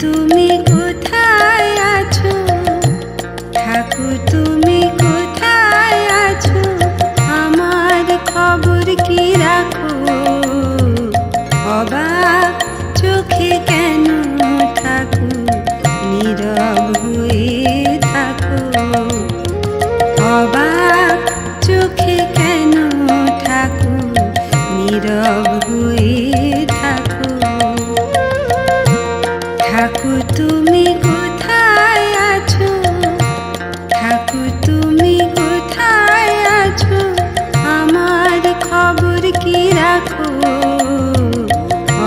তুমি কোথায় আছো? তুমি আছো? আমার খবর রাখো? অবাক চোখে কেন থাকু? নীরব হয়ে অবাক চোখে কেন ঠাকুর, তুমি কোথায় আছো? ঠাকু তুমি কোথায় আছো? আমার খবর কি রাখো?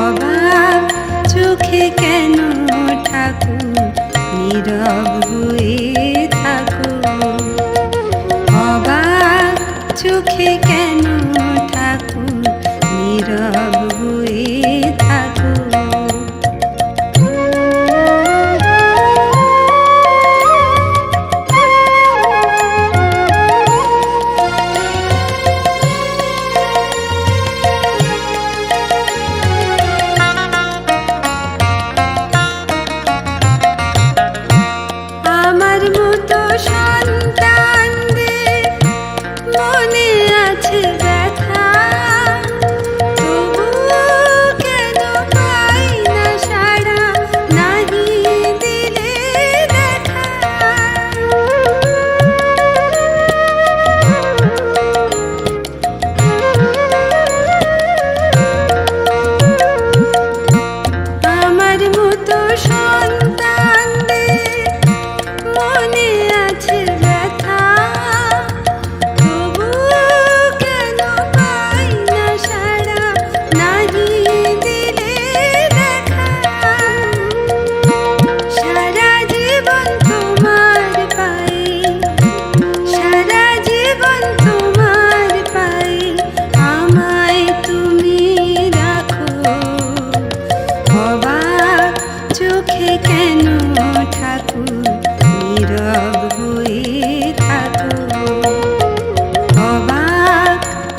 অবাক চোখে কেন ঠাকুর?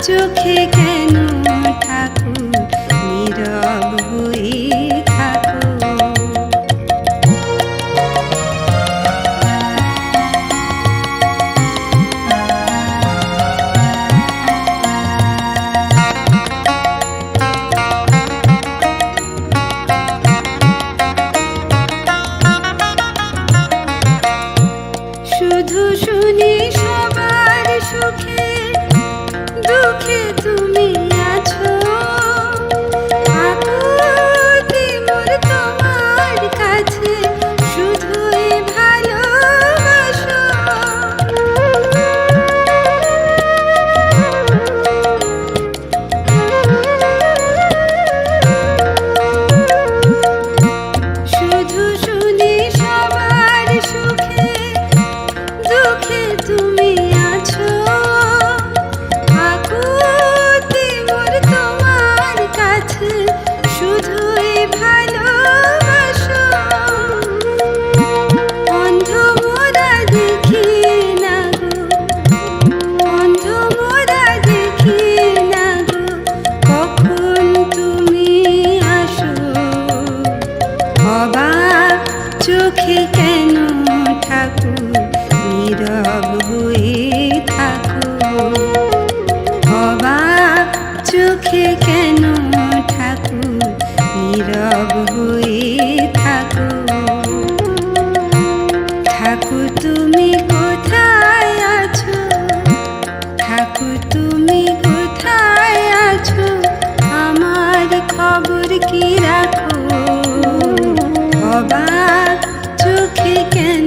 চোখে কেন ঠাকুর? নীরব হয়ে শুধু শুনি সবার সুখে দুঃখে তুমি চোখে কেন ঠাকুর? নীরব হয়ে থাকো অবাক চোখে কেন ঠাকুর? নীরব হয়ে থাকো ঠাকুর তুমি কোথায় আছো? ঠাকুর তুমি কোথায় আছো? আমার খবর কি রাখো? অবাক weekend.